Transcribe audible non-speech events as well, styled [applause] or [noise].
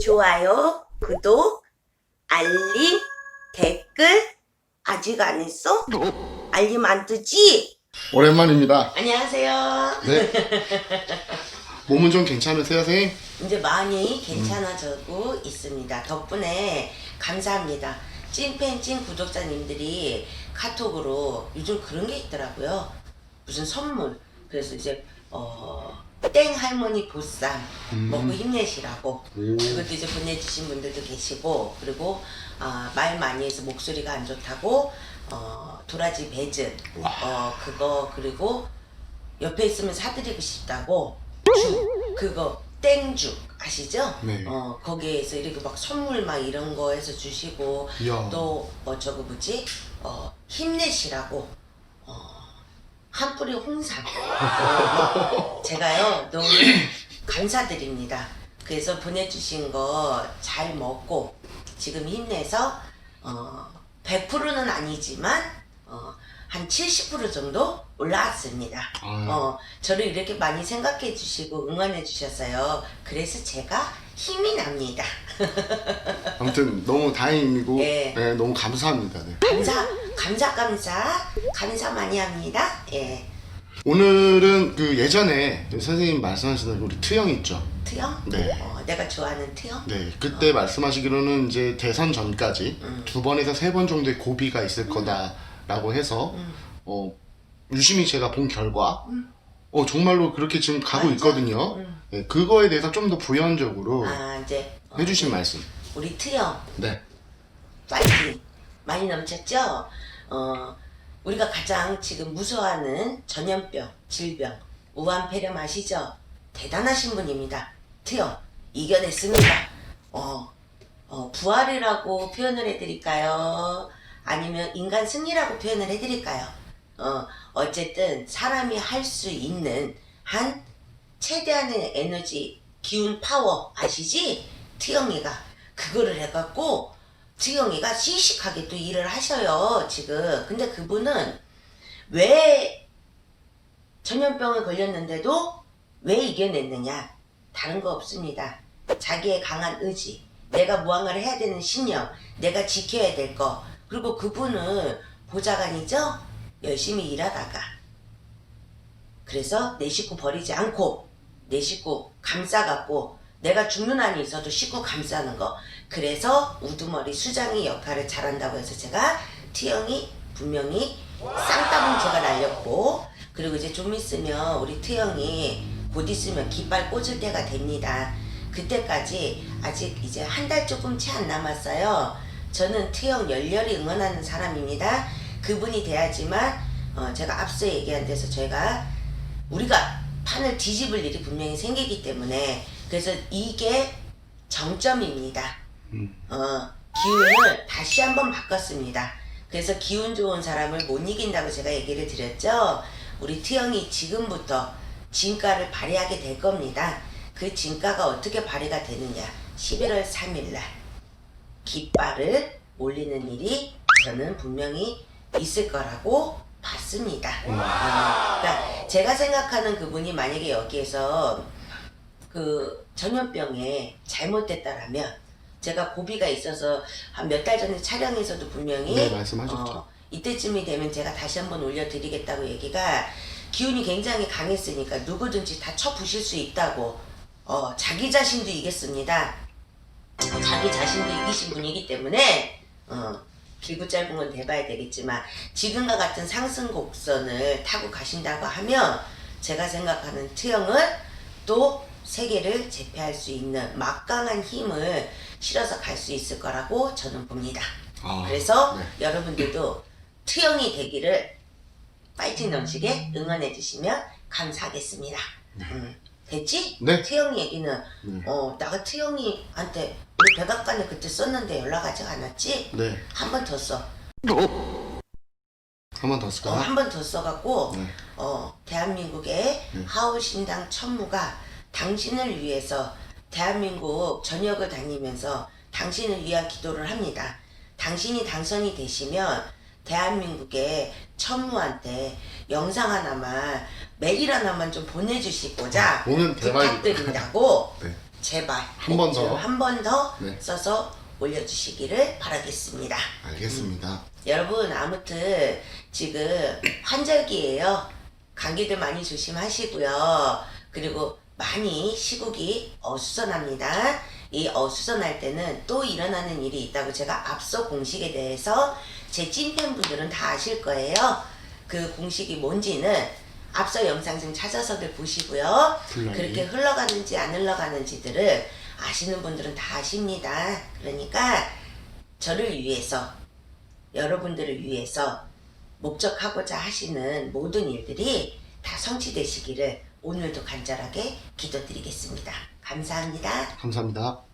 좋아요, 구독, 알림, 댓글 아직 안 했어? 알림 안 뜨지? 오랜만입니다. 안녕하세요. 네. 몸은 좀 괜찮으세요, 선생님? 이제 많이 괜찮아지고 있습니다. 덕분에 감사합니다. 찐팬 찐 구독자님들이 카톡으로 요즘 그런 게 있더라고요. 무슨 선물. 그래서 이제 어, 땡 할머니 보쌈 먹고 힘내시라고 오. 그것도 이제 보내주신 분들도 계시고 그리고 아, 말 많이 해서 목소리가 안 좋다고 어, 도라지 배즙 어, 그거 그리고 옆에 있으면 사드리고 싶다고 죽 그거 땡죽 아시죠? 네. 어 거기에서 이렇게 막 선물 막 이런 거 해서 주시고 이야. 또 어 저거 뭐지 어 힘내시라고 어 한 뿌리 홍삼 어, 제가요 너무 감사드립니다. 그래서 보내주신 거 잘 먹고 지금 힘내서 어 100%는 아니지만 어, 한 70% 정도 올라왔습니다. 아유. 어, 저를 이렇게 많이 생각해 주시고 응원해 주셨어요. 그래서 제가 힘이 납니다. [laughs] 아무튼 너무 다행이고 예. 네, 너무 감사합니다. 네. 감사, 감사, 감사, 감사 많이 합니다. 예. 오늘은 그 예전에 선생님 말씀하시던 우리 트영 있죠? 트영? 네. 어, 내가 좋아하는 트영? 네, 그때 말씀하시기로는 이제 대선 전까지 음. 두 번에서 세 번 정도의 고비가 있을 거다라고 해서 음. 어, 유심히 제가 본 결과 어, 정말로 그렇게 지금 가고 맞아. 있거든요. 음. 네, 그거에 대해서 좀 더 부연적으로 아, 이제 어, 해주신 말씀. 우리 트영 네. 파이팅 많이 넘쳤죠? 어, 우리가 가장 지금 무서워하는 전염병, 질병, 우한폐렴 아시죠? 대단하신 분입니다. 트영 이겨냈습니다. 어, 어, 부활이라고 표현을 해드릴까요? 아니면 인간 승리라고 표현을 해드릴까요? 어, 어쨌든 사람이 할 수 있는 한 최대한의 에너지, 기운, 파워 아시지? 트영이가 그거를 해갖고 트영이가 씩씩하게 또 일을 하셔요 지금. 근데 그분은 왜 전염병을 걸렸는데도 왜 이겨냈느냐? 다른 거 없습니다. 자기의 강한 의지, 내가 무언가를 해야 되는 신념, 내가 지켜야 될 거. 그리고 그분은 보좌관이죠? 열심히 일하다가 그래서 내 식구 버리지 않고 내 식구 감싸갖고 내가 죽는 한이 있어도 식구 감싸는 거. 그래서 우두머리 수장이 역할을 잘한다고 해서 제가 T형이 분명히 쌍따봉 제가 날렸고 그리고 이제 좀 있으면 우리 T형이 곧 있으면 깃발 꽂을 때가 됩니다. 그때까지 아직 이제 한 달 조금 채 안 남았어요. 저는 T형 열렬히 응원하는 사람입니다 그분이 돼야지만 어, 제가 앞서 얘기한 데서 저희가 우리가 판을 뒤집을 일이 분명히 생기기 때문에 그래서 이게 정점입니다. 음. 어, 기운을 다시 한번 바꿨습니다. 그래서 기운 좋은 사람을 못 이긴다고 제가 얘기를 드렸죠. 우리 트영이 지금부터 진가를 발휘하게 될 겁니다. 그 진가가 어떻게 발휘가 되느냐? 11월 3일 날 깃발을 올리는 일이 저는 분명히 있을 거라고 봤습니다. 어, 그러니까 제가 생각하는 그분이 만약에 여기에서 그 전염병에 잘못됐다라면 제가 고비가 있어서 한 몇 달 전에 촬영에서도 분명히 네, 말씀하셨죠. 어, 이때쯤이 되면 제가 다시 한번 올려드리겠다고 얘기가 기운이 굉장히 강했으니까 누구든지 다 쳐부실 수 있다고 어, 자기 자신도 이겼습니다. 자기 자신도 이기신 분이기 때문에 어, 길고 짧은 건 대봐야 되겠지만 지금과 같은 상승 곡선을 타고 가신다고 하면 제가 생각하는 트형은 또 세계를 제패할 수 있는 막강한 힘을 실어서 갈 수 있을 거라고 저는 봅니다. 아, 그래서 네. 여러분들도 트형이 되기를 파이팅 넘치게 응원해 주시면 감사하겠습니다. 음, 됐지? 네. 트형 얘기는 네. 어 나가 트형이한테 우리 백악관에 그때 썼는데 연락 아직 안 왔지? 네. 한 번 더 써. 한 번 더 어, 쓸까요? 한 번 더 써갖고 네. 어 대한민국의 네. 하울신당 천무가 당신을 위해서 대한민국 전역을 다니면서 당신을 위한 기도를 합니다. 당신이 당선이 되시면 대한민국의 천무한테 영상 하나만 메일 하나만 좀 보내주시고자 오늘 대박이다. 부탁드린다고 [laughs] 네. 제발 한번 더. 한 번 더 네. 써서 올려주시기를 바라겠습니다. 알겠습니다. 여러분 아무튼 지금 환절기예요. 감기들 많이 조심하시고요. 그리고 많이 시국이 어수선합니다. 이 어수선할 때는 또 일어나는 일이 있다고 제가 앞서 공식에 대해서 제 찐팬분들은 다 아실 거예요. 그 공식이 뭔지는 앞서 영상 좀 찾아서들 보시고요. 분량이. 그렇게 흘러가는지 안 흘러가는지들을 아시는 분들은 다 아십니다. 그러니까 저를 위해서 여러분들을 위해서 목적하고자 하시는 모든 일들이 다 성취되시기를 오늘도 간절하게 기도드리겠습니다. 감사합니다. 감사합니다.